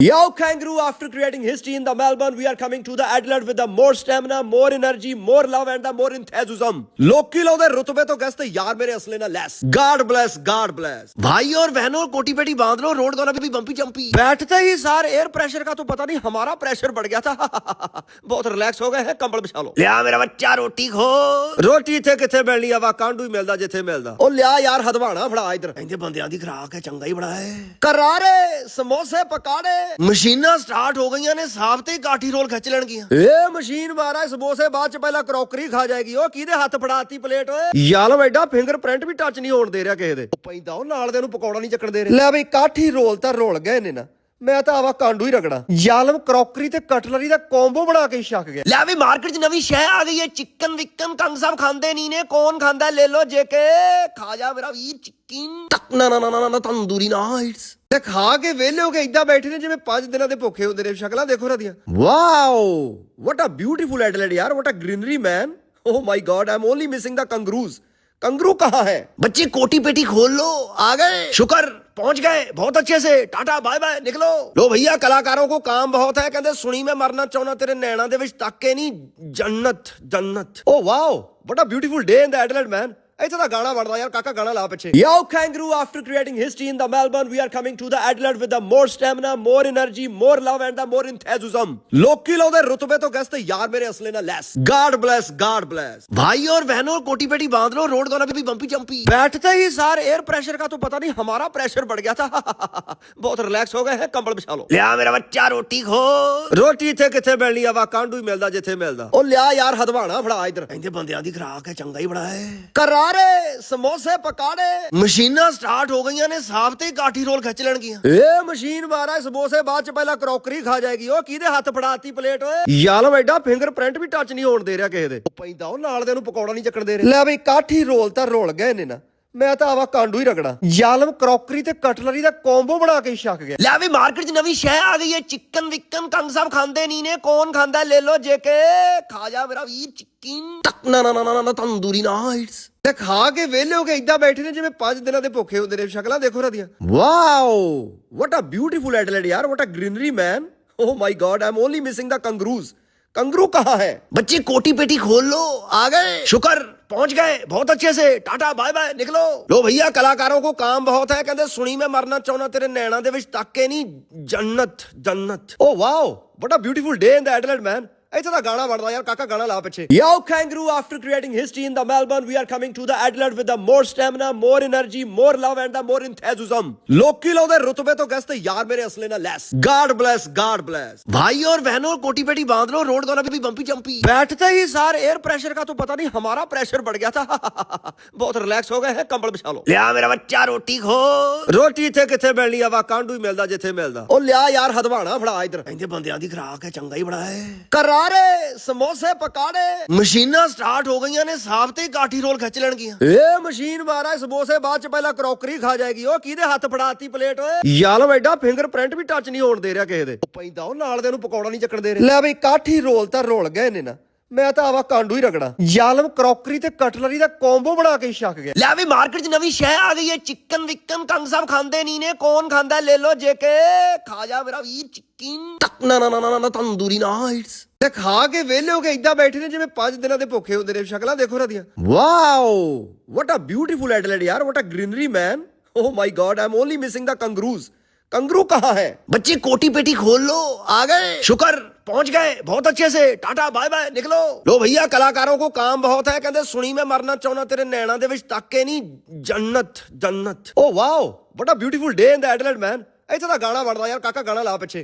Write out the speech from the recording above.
Yo, kangaroo, after creating history in the Melbourne, we are coming to the Adelaide with the more stamina, more energy, more love and the more enthusiasm. ਲੋਕੀ ਲਾਉਂਦੇ ਰੁਤਬੇ ਤੋਂ ਗਸਤ ਯਾਰ ਮੇਰੇ ਅਸਲੇ ਨਾਲ ਲੈਸ God bless, God bless. भाई और बहनों कोटी पेटी बांध लो रोड दोनों पे भी बम्पी चम्पी बैठते ही सार एयर प्रेशर का तो पता नहीं हमारा प्रेशर बढ़ गया था बहुत रिलैक्स हो गए हैं कंबल बिछा लो लिया मेरा बच्चा रोटी खो ਰੋਟੀ ਇੱਥੇ ਕਿੱਥੇ ਮਿਲਣੀ ਆ ਵਾ ਕਾਂਡੂ ਹੀ ਮਿਲਦਾ ਜਿੱਥੇ ਮਿਲਦਾ ਉਹ ਲਿਆ ਯਾਰ ਹਦਵਾਣਾ ਫੜਾ ਇਧਰ ਕਹਿੰਦੇ ਬੰਦਿਆਂ ਦੀ ਖਰਾਕ ਹੈ ਚੰਗਾ ਹੀ ਬੜਾ ਹੈ ਕਰਾਰੇ ਸਮੋਸੇ ਪਕਾੜੇ ਮਸ਼ੀਨਾਂ ਸਟਾਰਟ ਹੋ ਗਈਆਂ ਨੇ ਸਾਫ਼ ਤੇ ਕਾਠੀ ਰੋਲ ਖਿੱਚ ਲੈਣਗੀਆਂ। ਇਹ ਮਸ਼ੀਨ ਮਾਰਾ ਸਮੋਸੇ ਬਾਅਦ ਚ ਪਹਿਲਾਂ ਕਰੋਕਰੀ ਖਾ ਜਾਏਗੀ। ਉਹ ਕਿਹਦੇ ਹੱਥ ਫੜਾਤੀ ਪਲੇਟ? ਓਏ ਯਾਲਮ ਐਡਾ ਫਿੰਗਰਪ੍ਰਿੰਟ ਵੀ ਟੱਚ ਨਹੀਂ ਹੋਣ ਦੇ ਰਿਹਾ ਕਿਸੇ ਦੇ। ਉਹ ਪੈਂਦਾ ਉਹ ਨਾਲ ਦੇ ਨੂੰ ਪਕੌੜਾ ਨਹੀਂ ਚੱਕਣ ਦੇ ਰਿਹਾ। ਲੈ ਬਈ ਕਾਠੀ ਰੋਲ ਤਾਂ ਰੋਲ ਗਏ ਨੇ ਨਾ। ਮੈਂ ਤਾਂ ਆਵਾ ਕਾਂਡੂ ਹੀ ਰਗੜਾ। ਯਾਲਮ ਕਰੋਕਰੀ ਤੇ ਕਟਲਰੀ ਦਾ ਕੰਬੋ ਬਣਾ ਕੇ ਛੱਕ ਗਿਆ। ਲੈ ਵੀ ਮਾਰਕੀਟ 'ਚ ਨਵੀਂ ਸ਼ੈ ਆ ਗਈ ਹੈ ਚਿਕਨ ਵਿਕਨ ਕੰਗ ਸਾਹਿਬ ਖਾਂਦੇ ਨਹੀਂ ਨੇ ਕੌਣ ਖਾਂਦਾ ਲੈ ਲੋ ਜੇ ਕੇ ਖਾ ਜਾ ਮੇਰਾ ਵੀਰ ਚਿਕਨ। ਤੱਕ ਨਾ ਨਾ ਨਾ ਨਾ ਤੰਦੂਰੀ ਨਾਈਟਸ ਤੇ ਖਾ ਕੇ ਵਿਹਲੇ ਹੋ ਕੇ ਇਦਾਂ ਬੈਠੇ ਨੇ ਜਿਵੇਂ 5 ਦਿਨਾਂ ਦੇ ਭੁੱਖੇ ਹੁੰਦੇ ਨੇ ਸ਼ਕਲਾਂ ਦੇਖੋ ਨਾ wow what a beautiful Adelaide ਯਾਰ what a greenery man oh my God I'm only missing the kangaroos kangaroo ਕਹਾਂ ਹੈ? ਬੱਚੇ ਕੋਟੀ ਪੇਟੀ ਖੋਲ ਲੋ ਆ ਗਏ। ਸ਼ੁਕਰ। ਪਹੁੰਚ ਗਏ ਬਹੁਤ ਅੱਛੇ ਸੇ ਟਾਟਾ ਬਾਏ ਬਾਏ ਨਿਕਲੋ ਲੋ ਭਈਆ ਕਲਾਕਾਰਾਂ ਕੋ ਕਾਮ ਬਹੁਤ ਹੈ ਕਹਿੰਦੇ ਸੁਣੀ ਮੈਂ ਮਰਨਾ ਚਾਹੁੰਦਾ ਤੇਰੇ ਨੈਣਾ ਦੇ ਵਿੱਚ ਤੱਕੇ ਨਹੀਂ ਜੰਨਤ ਜੰਨਤ ਓ wow what a beautiful day in the Adelaide man ਇੱਥੇ ਤਾਂ ਗਾਣਾ ਬਣਦਾ ਯਾਰ ਕਾਕਾ ਗਾਣਾ ਲਾ ਪਿੱਛੇ ਯੋ kangaroo after creating history in the melbourne we are coming to the adelaide with the more stamina more energy more love and the more enthusiasm ਲੋਕੀ ਲਾਉਂਦੇ ਰੁਤਬੇ ਤੋਂ ਗਸਤ ਯਾਰ ਮੇਰੇ ਅਸਲੇ ਨਾਲ ਲੈਸ god bless god bless भाई और बहनों कोटी पेटी बांध लो रोड दोनों पे भी बम्पी चम्पी बैठते ही सार एयर प्रेशर का तो पता नहीं हमारा प्रेशर बढ़ गया था बहुत रिलैक्स हो गए हैं कंबल बिछा लो लिया मेरा बच्चा रोटी खो ਰੋਟੀ ਇੱਥੇ ਕਿੱਥੇ ਮਿਲਣੀ ਆ ਵਾ ਕਾਂਡੂ ਹੀ ਮਿਲਦਾ ਜਿੱਥੇ ਮਿਲਦਾ ਉਹ ਲਿਆ ਯਾਰ ਹਦਵਾਣਾ ਫੜਾ ਇਧਰ ਕਹਿੰਦੇ ਬੰਦਿਆਂ ਦੀ ਖਰਾਕ ਹੈ ਚੰਗਾ ਹੀ ਬੜਾ ਹੈ ਕਰਾਰੇ ਸਮੋਸੇ ਪਕਾੜੇ ਮਸ਼ੀਨਾਂ ਸਟਾਰਟ ਹੋ ਗਈਆਂ ਨੇ ਸਾਫ਼ ਤੇ ਕਾਠੀ ਰੋਲ ਖਿੱਚ ਲੈਣਗੀਆਂ। ਇਹ ਮਸ਼ੀਨ ਮਾਰਾ ਸਮੋਸੇ ਬਾਅਦ ਚ ਪਹਿਲਾਂ ਕਰੋਕਰੀ ਖਾ ਜਾਏਗੀ। ਉਹ ਕਿਹਦੇ ਹੱਥ ਫੜਾਤੀ ਪਲੇਟ ਓਏ? ਯਾਲਮ ਐਡਾ ਫਿੰਗਰਪ੍ਰਿੰਟ ਵੀ ਟੱਚ ਨਹੀਂ ਹੋਣ ਦੇ ਰਿਹਾ ਕਿਸੇ ਦੇ। ਉਹ ਪੈਂਦਾ ਉਹ ਨਾਲ ਦੇ ਨੂੰ ਪਕੌੜਾ ਨਹੀਂ ਚੱਕਣ ਦੇ ਰਿਹਾ। ਲੈ ਬਈ ਕਾਠੀ ਰੋਲ ਤਾਂ ਰੋਲ ਗਏ ਨੇ ਨਾ। ਮੈਂ ਤਾਂ ਆਵਾ ਕਾਂਡੂ ਹੀ ਰਗੜਾ। ਯਾਲਮ ਕਰੋਕਰੀ ਤੇ ਕਟਲਰੀ ਦਾ ਕੰਬੋ ਬਣਾ ਕੇ ਛੱਕ ਗਿਆ। ਲੈ ਵੀ ਮਾਰਕੀਟ 'ਚ ਨਵੀਂ ਸ਼ੈ ਆ ਗਈ ਹੈ ਚਿਕਨ ਵਿਕਨ ਕੰਗ ਸਾਹਿਬ ਖਾਂਦੇ ਨਹੀਂ ਨੇ ਕੌਣ ਖਾਂਦਾ? ਲੈ ਲੋ ਜੇ ਕੇ ਖਾ ਜਾ ਮੇਰਾ ਵੀਰ ਚਿਕਨ। ਤੱਕ ਨਾ ਨਾ ਨਾ ਨਾ ਤੰਦੂਰੀ ਨਾਈਟਸ ਤੇ ਖਾ ਕੇ ਵਿਹਲੇ ਹੋ ਕੇ ਇਦਾਂ ਬੈਠੇ ਨੇ ਜਿਵੇਂ ਪੰਜ ਦਿਨਾਂ ਦੇ ਭੁੱਖੇ ਹੁੰਦੇ ਨੇ। ਸ਼ਕਲਾਂ ਦੇਖੋ ਰਦੀਆਂ wow! What a beautiful Adelaide ਯਾਰ what a greenery man oh my God I'm only missing the kangaroos कंगरू कहाँ है बच्चे कोटी पेटी खोल लो आ गए शुक्र पहुंच गए बहुत अच्छे से टाटा बाय बाय निकलो लो भैया कलाकारों को काम बहुत है कहते सुनी मैं मरना चाहना तेरे नैना ਦੇ ਵਿੱਚ ਤੱਕੇ ਨਹੀਂ ਜੰਨਤ ਜੰਨਤ oh wow what a beautiful day in the Adelaide man ਇੱਥੇ ਤਾਂ ਗਾਣਾ ਬਣਦਾ ਯਾਰ ਕਾਕਾ ਗਾਣਾ ਲਾ ਪਿੱਛੇ ਯੋ kangaroo after creating history in the melbourne we are coming to the adelaide with the more stamina more energy more love and the more enthusiasm ਲੋਕੀ ਲਾਉਂਦੇ ਰੁਤਬੇ ਤੋਂ ਗਸਤ ਯਾਰ ਮੇਰੇ ਅਸਲੇ ਨਾਲ ਲੈਸ god bless god bless भाई और बहनों कोटी पेटी बांध लो रोड दोनों पे भी बम्पी चम्पी बैठते ही सार एयर प्रेशर का तो पता नहीं हमारा प्रेशर बढ़ गया था बहुत रिलैक्स हो गए हैं कंबल बिछा लो लिया मेरा बच्चा रोटी खो ਰੋਟੀ ਇੱਥੇ ਕਿੱਥੇ ਮਿਲਣੀ ਆ ਵਾ ਕਾਂਡੂ ਹੀ ਮਿਲਦਾ ਜਿੱਥੇ ਮਿਲਦਾ ਉਹ ਲਿਆ ਯਾਰ ਹਦਵਾਣਾ ਫੜਾ ਇਧਰ ਕਹਿੰਦੇ ਬੰਦਿਆਂ ਦੀ ਖਰਾਕ ਹੈ ਚੰਗਾ ਹੀ ਬੜਾ ਹੈ ਕਰਾਰੇ ਸਮੋਸੇ ਪਕਾੜੇ ਮਸ਼ੀਨਾਂ ਸਟਾਰਟ ਹੋ ਗਈਆਂ ਨੇ ਸਾਫ਼ ਤੇ ਹੀ ਕਾਠੀ ਰੋਲ ਖਿੱਚ ਲੈਣਗੀਆਂ। ਇਹ ਮਸ਼ੀਨ ਮਾਰਾ ਸਮੋਸੇ ਬਾਅਦ ਚ ਪਹਿਲਾਂ ਕਰੋਕਰੀ ਖਾ ਜਾਏਗੀ। ਉਹ ਕਿਹਦੇ ਹੱਥ ਫੜਾਤੀ ਪਲੇਟ? ਓਏ ਯਾਲਮ ਐਡਾ ਫਿੰਗਰਪ੍ਰਿੰਟ ਵੀ ਟੱਚ ਨਹੀਂ ਹੋਣ ਦੇ ਰਿਹਾ ਕਿਸੇ ਦੇ। ਉਹ ਪੈਂਦਾ, ਉਹ ਨਾਲ ਦੇ ਨੂੰ ਪਕੌੜਾ ਨਹੀਂ ਚੱਕਣ ਦੇ ਰਿਹਾ। ਲੈ ਬਈ, ਕਾਠੀ ਰੋਲ ਤਾਂ ਰੋਲ ਗਏ ਨੇ ਨਾ। ਮੈਂ ਤਾਂ ਆਵਾ ਕਾਂਡੂ ਹੀ ਰਗੜਾ। ਯਾਲਮ ਕਰੋਕਰੀ ਤੇ ਕਟਲਰੀ ਦਾ ਕੰਬੋ ਬਣਾ ਕੇ ਛੱਕ ਗਿਆ। ਲੈ ਵੀ ਮਾਰਕੀਟ 'ਚ ਨਵੀਂ ਸ਼ੈ ਆ ਗਈ ਹੈ ਚਿਕਨ ਵਿਕਨ ਕੰਗ ਸਾਹਿਬ ਖਾਂਦੇ ਨਹੀਂ ਨੇ ਕੌਣ ਖਾਂਦਾ ਲੈ ਲੋ ਜੇ ਕੇ ਖਾ ਜਾ ਮੇਰਾ ਵੀਰ ਚਿਕਨ। ਤੱਕ ਨਾ ਨਾ ਨਾ ਨਾ ਤੰਦੂਰੀ ਨਾਈਟਸ ਤੇ ਖਾ ਕੇ ਵਿਹਲੇ ਹੋ ਕੇ ਇੱਦਾਂ ਬੈਠੇ ਨੇ ਜਿਵੇਂ 5 ਦਿਨਾਂ ਦੇ ਭੁੱਖੇ ਹੁੰਦੇ ਨੇ ਸ਼ਕਲਾਂ ਦੇਖੋ ਰਦੀਆਂ wow what a beautiful Adelaide ਯਾਰ what a greenery man oh my God I'm only missing the kangaroos कंगरू कहाँ है बच्चे कोटी पेटी खोल लो आ गए शुक्र पहुंच गए बहुत अच्छे से टाटा बाय बाय निकलो लो भैया कलाकारों को काम बहुत है कहते सुनी मैं मरना चाहना तेरे नैना ਦੇ ਵਿੱਚ ਤੱਕੇ ਨਹੀਂ ਜੰਨਤ ਜੰਨਤ oh wow what a beautiful day in the Adelaide man ਇੱਥੇ ਤਾਂ ਗਾਣਾ ਬਣਦਾ ਯਾਰ ਕਾਕਾ ਗਾਣਾ ਲਾ ਪਿੱਛੇ